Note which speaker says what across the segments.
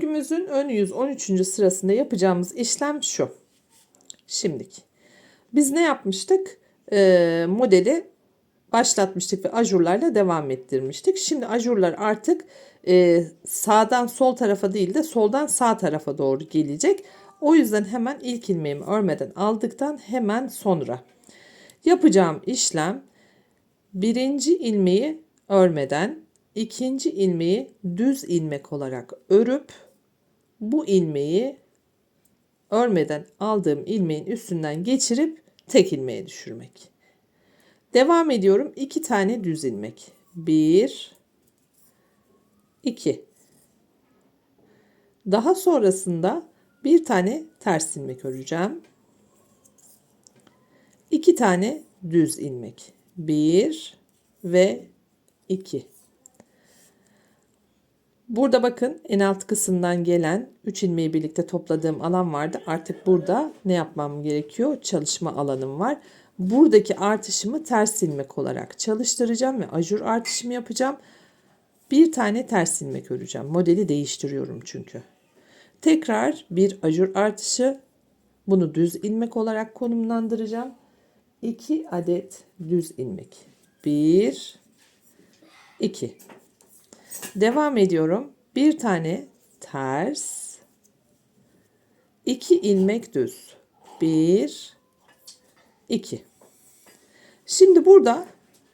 Speaker 1: Örgümüzün ön yüz 13. sırasında yapacağımız işlem şu. Şimdiki. Biz ne yapmıştık? Ee, modeli başlatmıştık ve ajurlarla devam ettirmiştik. Şimdi ajurlar artık e, sağdan sol tarafa değil de soldan sağ tarafa doğru gelecek. O yüzden hemen ilk ilmeğimi örmeden aldıktan hemen sonra yapacağım işlem birinci ilmeği örmeden ikinci ilmeği düz ilmek olarak örüp bu ilmeği örmeden aldığım ilmeğin üstünden geçirip tek ilmeğe düşürmek. Devam ediyorum. iki tane düz ilmek. Bir, iki. Daha sonrasında bir tane ters ilmek öreceğim. İki tane düz ilmek. Bir ve iki. Burada bakın en alt kısımdan gelen 3 ilmeği birlikte topladığım alan vardı. Artık burada ne yapmam gerekiyor? Çalışma alanım var. Buradaki artışımı ters ilmek olarak çalıştıracağım ve ajur artışımı yapacağım. Bir tane ters ilmek öreceğim. Modeli değiştiriyorum çünkü. Tekrar bir ajur artışı. Bunu düz ilmek olarak konumlandıracağım. 2 adet düz ilmek. 1 2 Devam ediyorum. Bir tane ters. iki ilmek düz. Bir, iki. Şimdi burada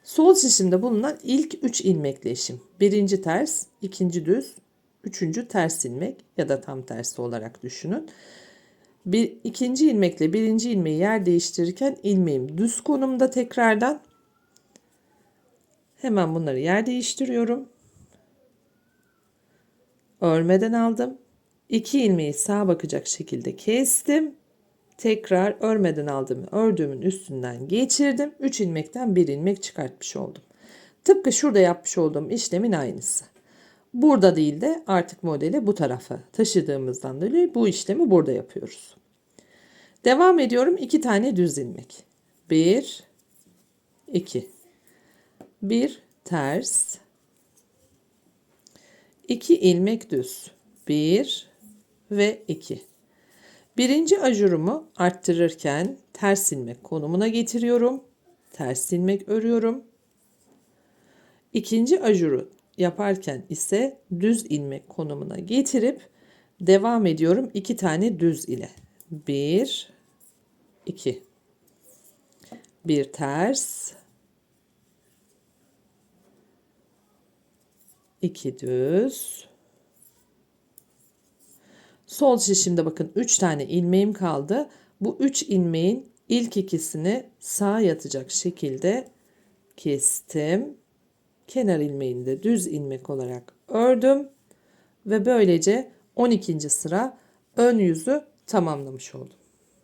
Speaker 1: sol şişimde bulunan ilk üç ilmekle işim. Birinci ters, ikinci düz, üçüncü ters ilmek ya da tam tersi olarak düşünün. Bir, ikinci ilmekle birinci ilmeği yer değiştirirken ilmeğim düz konumda tekrardan. Hemen bunları yer değiştiriyorum örmeden aldım. 2 ilmeği sağa bakacak şekilde kestim. Tekrar örmeden aldım. Ördüğümün üstünden geçirdim. 3 ilmekten 1 ilmek çıkartmış oldum. Tıpkı şurada yapmış olduğum işlemin aynısı. Burada değil de artık modeli bu tarafa taşıdığımızdan dolayı bu işlemi burada yapıyoruz. Devam ediyorum. 2 tane düz ilmek. 1 2 1 ters 2 ilmek düz. 1 ve 2. Birinci ajurumu arttırırken ters ilmek konumuna getiriyorum. Ters ilmek örüyorum. İkinci ajuru yaparken ise düz ilmek konumuna getirip devam ediyorum iki tane düz ile. 1 2 bir ters 2 düz. Sol şişimde bakın 3 tane ilmeğim kaldı. Bu 3 ilmeğin ilk ikisini sağa yatacak şekilde kestim. Kenar ilmeğini de düz ilmek olarak ördüm ve böylece 12. sıra ön yüzü tamamlamış oldum.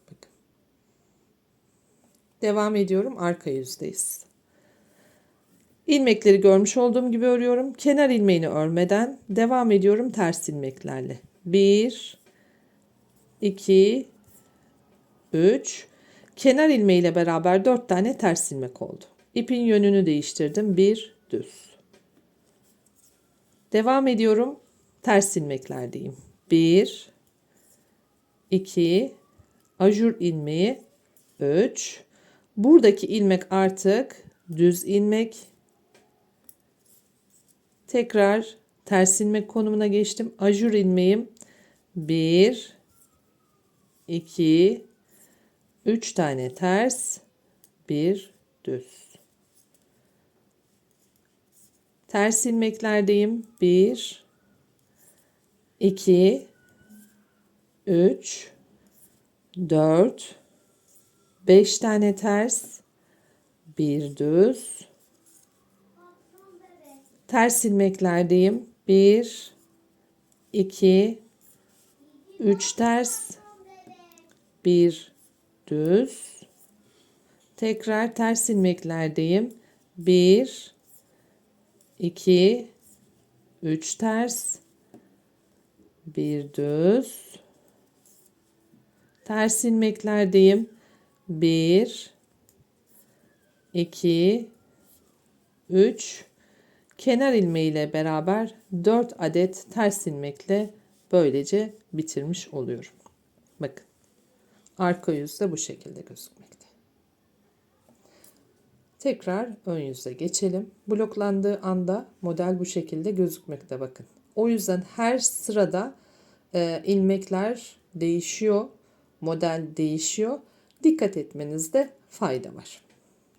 Speaker 1: Bakın. Devam ediyorum arka yüzdeyiz. İlmekleri görmüş olduğum gibi örüyorum. Kenar ilmeğini örmeden devam ediyorum ters ilmeklerle. 1 2 3 Kenar ilmeğiyle beraber 4 tane ters ilmek oldu. İpin yönünü değiştirdim. 1 düz. Devam ediyorum. Ters ilmeklerdeyim. 1 2 ajur ilmeği 3 Buradaki ilmek artık düz ilmek Tekrar ters ilmek konumuna geçtim. Ajur ilmeğim 1 2 3 tane ters, 1 düz. Ters ilmeklerdeyim. 1 2 3 4 5 tane ters, 1 düz ters ilmeklerdeyim. 1 2 3 ters 1 düz tekrar ters ilmeklerdeyim. 1 2 3 ters 1 düz ters ilmeklerdeyim. 1 2 3 kenar ilmeği ile beraber 4 adet ters ilmekle böylece bitirmiş oluyorum. Bakın. Arka yüz de bu şekilde gözükmekte. Tekrar ön yüze geçelim. Bloklandığı anda model bu şekilde gözükmekte bakın. O yüzden her sırada e, ilmekler değişiyor, model değişiyor. Dikkat etmenizde fayda var.